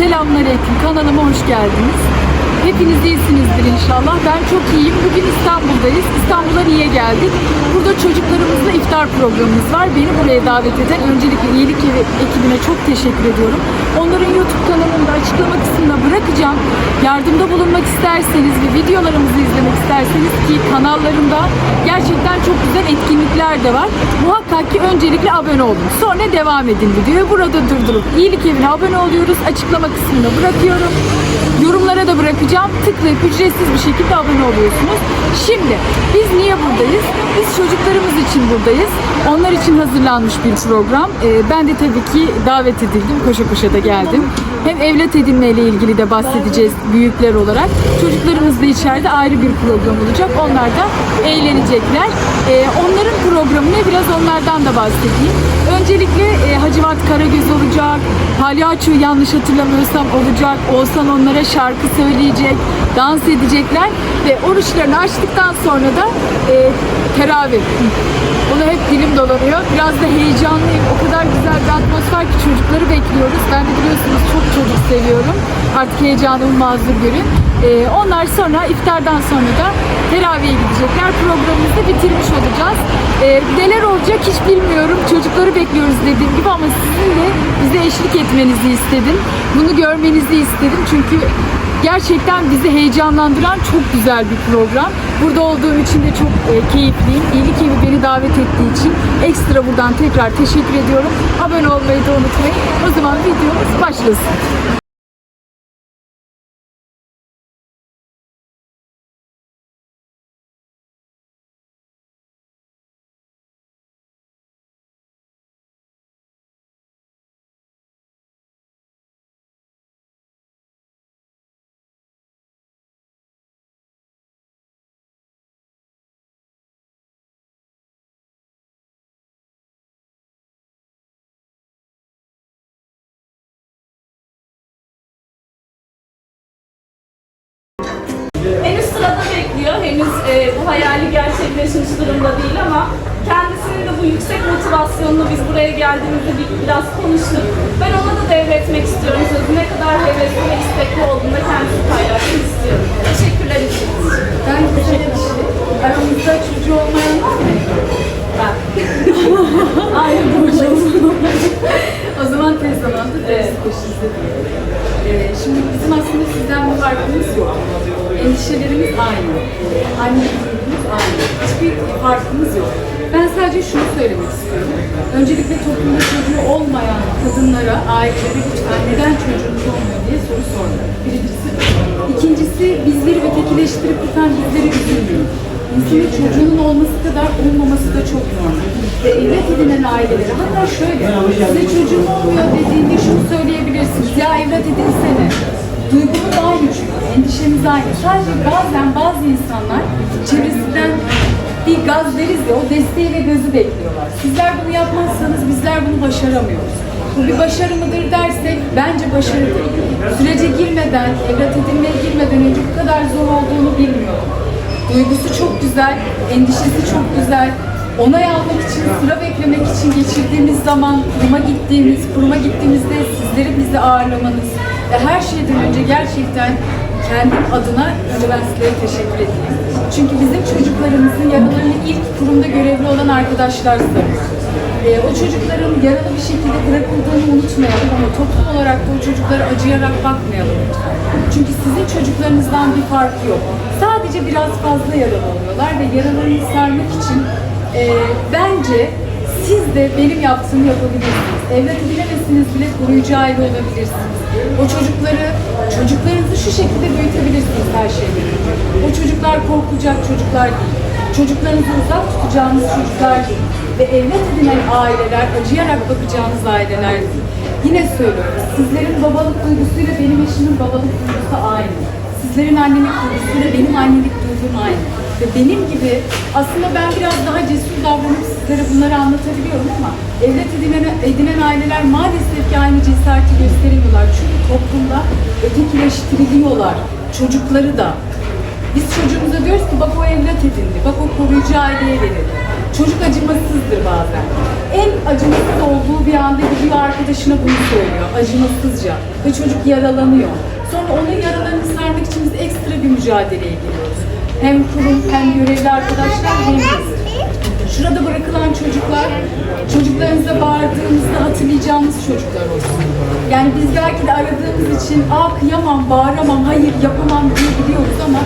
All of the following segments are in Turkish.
Selamünaleyküm. Kanalıma hoş geldiniz. Hepiniz iyisinizdir inşallah. Ben çok iyiyim. Bugün İstanbul'dayız. İstanbul'a niye geldik? Burada çocuklarımızla iftar programımız var. Beni buraya davet eden öncelikle İyilik ekibine çok teşekkür ediyorum. Onların YouTube kanalında açıklama kısmına bırakacağım. Yardımda bulunmak isterseniz ve videolarımızı izlemek isterseniz ki kanallarında gerçekten çok güzel etkinlikler de var. Muhakkak ki öncelikle abone olun. Sonra devam edin videoya. Burada durdurup iyilik evine abone oluyoruz. Açıklama kısmına bırakıyorum. Yorumlara da bırakacağım. Tıklayıp ücretsiz bir şekilde abone oluyorsunuz. Şimdi biz niye buradayız? Biz çocuklarımız için buradayız. Onlar için hazırlanmış bir program. Ee, ben de tabii ki davet edildim. Koşa koşa da geldim. Hem evlat edinme ile ilgili de bahsedeceğiz büyükler olarak. Çocuklarımız da içeride ayrı bir program olacak. Onlar da eğlenecekler. Ee, onların programı ne? Biraz onlardan da bahsedeyim. Öncelikle e, Hacivat Karagöz olacak. Palyaço yanlış hatırlamıyorsam olacak. Oğuzhan onlara şarkı söyleyecek. Dans edecekler. Ve oruçlarını açtıktan sonra da e, teravih. Dilim dolanıyor. Biraz da heyecanlıyım. O kadar güzel bir atmosfer ki çocukları bekliyoruz. Ben de biliyorsunuz çok çocuk seviyorum. Artık heyecanımı mazur görün. Ee, onlar sonra iftardan sonra da teravihe gidecekler. Programımızı bitirmiş olacağız. Ee, neler olacak hiç bilmiyorum. Çocukları bekliyoruz dediğim gibi ama sizin de bize eşlik etmenizi istedim. Bunu görmenizi istedim. Çünkü gerçekten bizi heyecanlandıran çok güzel bir program. Burada olduğum için de çok e, keyifliyim. İyilik Evi beni davet ettiği için ekstra buradan tekrar teşekkür ediyorum. Abone olmayı da unutmayın. O zaman videomuz başlasın. Henüz e, bu hayali gerçekleşmiş durumda değil ama kendisinin de bu yüksek motivasyonunu biz buraya geldiğimizde bir, biraz konuştuk. Ben ona da devretmek istiyorum sözü. Ne kadar hevesli ve istekli olduğunu da kendisi paylaşmak istiyorum. Teşekkürler için. Ben teşekkür ederim. Aramızda çocuğu olmayan var mı? Ben. Aynen buradayım. O zaman tez zamanda Evet. ders başınızda diyelim. Ee, şimdi bizim aslında sizden bir farkımız yok. Endişelerimiz aynı. Anne duygumuz aynı. Hiçbir farkımız yok. Ben sadece şunu söylemek istiyorum. Öncelikle toplumda çocuğu olmayan kadınlara, ailelere lütfen neden çocuğunuz olmuyor diye soru sormak. Birincisi. İkincisi bizleri ötekileştirip lütfen bizleri üzülmeyin. İnsanın çocuğunun olması kadar olmaması da çok normal. Ve evlat edinen ailelere hatta şöyle size çocuğum olmuyor dediğinde şunu söyleyebilirsiniz. Ya evlat edinsene. Duygumuz aynı çünkü. Endişemiz aynı. Sadece bazen bazı insanlar çevresinden bir gaz deriz ya o desteği ve gazı bekliyorlar. Sizler bunu yapmazsanız bizler bunu başaramıyoruz. Bu bir başarı mıdır dersek bence başarıdır. Sürece girmeden, evlat edinmeye girmeden önce bu kadar zor olduğunu bilmiyorum. Duygusu çok güzel, endişesi çok güzel. Onay almak için, sıra beklemek için geçirdiğimiz zaman, kuruma gittiğimiz, kuruma gittiğimizde sizlerin bizi ağırlamanız ve her şeyden önce gerçekten kendim adına önce teşekkür edeyim. Çünkü bizim çocuklarımızın yaralarını ilk kurumda görevli olan arkadaşlar sarıyor. Ee, o çocukların yaralı bir şekilde bırakıldığını unutmayalım ama toplum olarak da o çocuklara acıyarak bakmayalım. Çünkü sizin çocuklarınızdan bir farkı yok. Sadece biraz fazla yaralı oluyorlar ve yaralarını sarmak için e, bence siz de benim yaptığımı yapabilirsiniz. Evlat edinemezsiniz bile koruyucu aile olabilirsiniz. O çocukları, çocuklarınızı şu şekilde büyütebilirsiniz her şeyden önce. O çocuklar korkacak çocuklar değil. Çocuklarınızı uzak tutacağınız çocuklar değil. Ve evlat edinen aileler, acıyarak bakacağınız aileler değil. Yine söylüyorum, sizlerin babalık duygusuyla benim eşimin babalık duygusu aynı. Sizlerin annelik duygusuyla benim annelik duygum aynı. Ve benim gibi aslında ben biraz daha cesur davranıp sizlere bunları anlatabiliyorum ama evlat edinen, edinen aileler maalesef ki aynı cesareti gösteremiyorlar. Çünkü toplumda ötekileştiriliyorlar. Çocukları da. Biz çocuğumuza diyoruz ki bak o evlat edindi, bak o koruyucu aileye verildi. Çocuk acımasızdır bazen. En acımasız olduğu bir anda gidiyor arkadaşına bunu söylüyor. Acımasızca. Ve çocuk yaralanıyor. Sonra onun yaralarını sarmak için biz ekstra bir mücadeleye giriyoruz. Hem kurum hem görevli arkadaşlar hem biz. Şurada bırakılan çocuklar, çocuklarınıza bağırdığımızda hatırlayacağımız çocuklar olsun. Yani biz belki de aradığımız için, aa kıyamam, bağıramam, hayır yapamam diye biliyoruz ama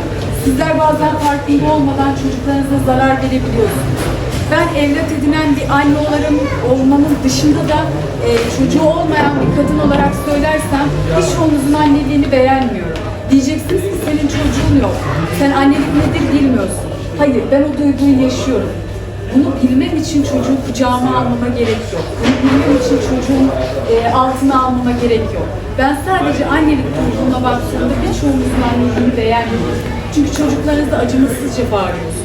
sizler bazen farkında olmadan çocuklarınıza zarar verebiliyorsunuz. Ben evlat edinen bir anne olarak olmamın dışında da e, çocuğu olmayan bir kadın olarak söylersem hiç çoğunuzun anneliğini beğenmiyorum. Diyeceksiniz ki senin çocuğun yok. Sen annelik nedir bilmiyorsun. Hayır ben o duyguyu yaşıyorum. Bunu bilmem için çocuğu kucağıma almama gerek yok. Bunu bilmem için çocuğun e, altına almama gerek yok. Ben sadece annelik duyguna baktığımda birçoğunuzun anneliğini beğenmiyorum. Çünkü çocuklarınızda acımasızca bağırıyorsunuz.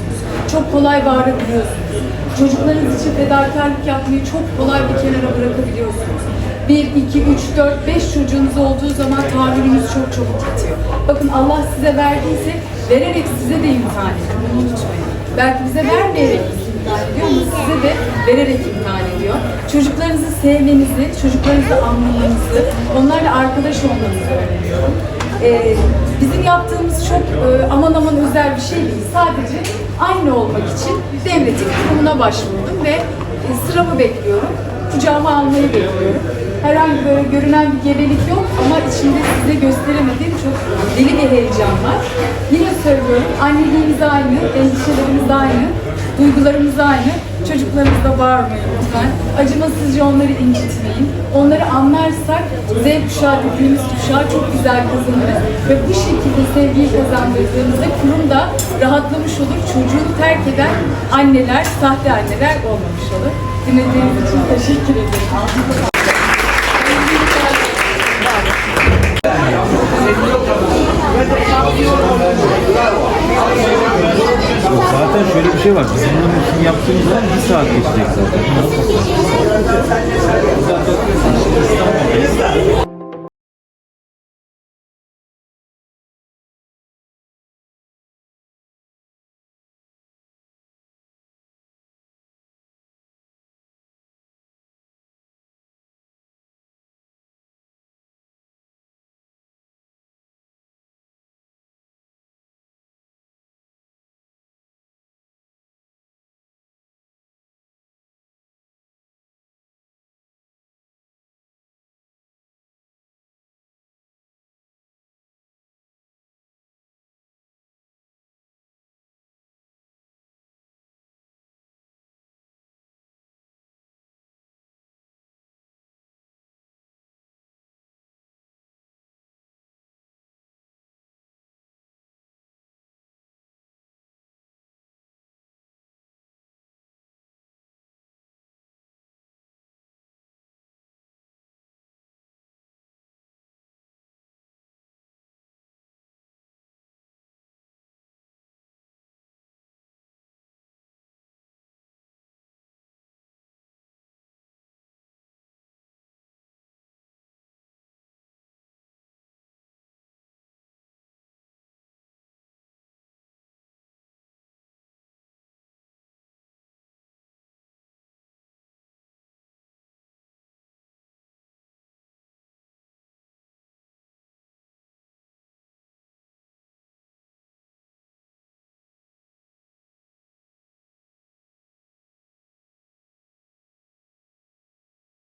Çok kolay bağırabiliyorsunuz. Çocuklarınız için fedakarlık yapmayı çok kolay bir kenara bırakabiliyorsunuz. Bir, iki, üç, dört, beş çocuğunuz olduğu zaman tahammülünüz çok çabuk bitiyor. Bakın Allah size verdiyse vererek size de imtihan ediyor. Bunu unutmayın. Belki bize vermeyerek imtihan ediyor ama size de vererek imtihan ediyor. Çocuklarınızı sevmenizi, çocuklarınızı anlamanızı, onlarla arkadaş olmanızı öğreniyorum. Ee, bizim yaptığımız çok e, aman aman özel bir şey değil. Sadece aynı olmak için devletin kurumuna başvurdum ve e, sıramı bekliyorum. Kucağıma almayı bekliyorum. Herhangi böyle görünen bir gebelik yok ama içimde size gösteremediğim çok deli bir heyecan var. Yine söylüyorum, anneliğimiz aynı, endişelerimiz aynı, duygularımız aynı. Çocuklarınızda bağırmayın lütfen. Acımasızca onları incitmeyin. Onları anlarsak Z kuşağı dediğimiz kuşağı çok güzel kazanırız. Ve bu şekilde sevgiyi kazandırdığımızda kurum da rahatlamış olur. Çocuğunu terk eden anneler, sahte anneler olmamış olur. Dinlediğiniz için teşekkür ederim. Şöyle bir şey var. Bizim bunun için yaptığımız zaman bir saat geçecek zaten.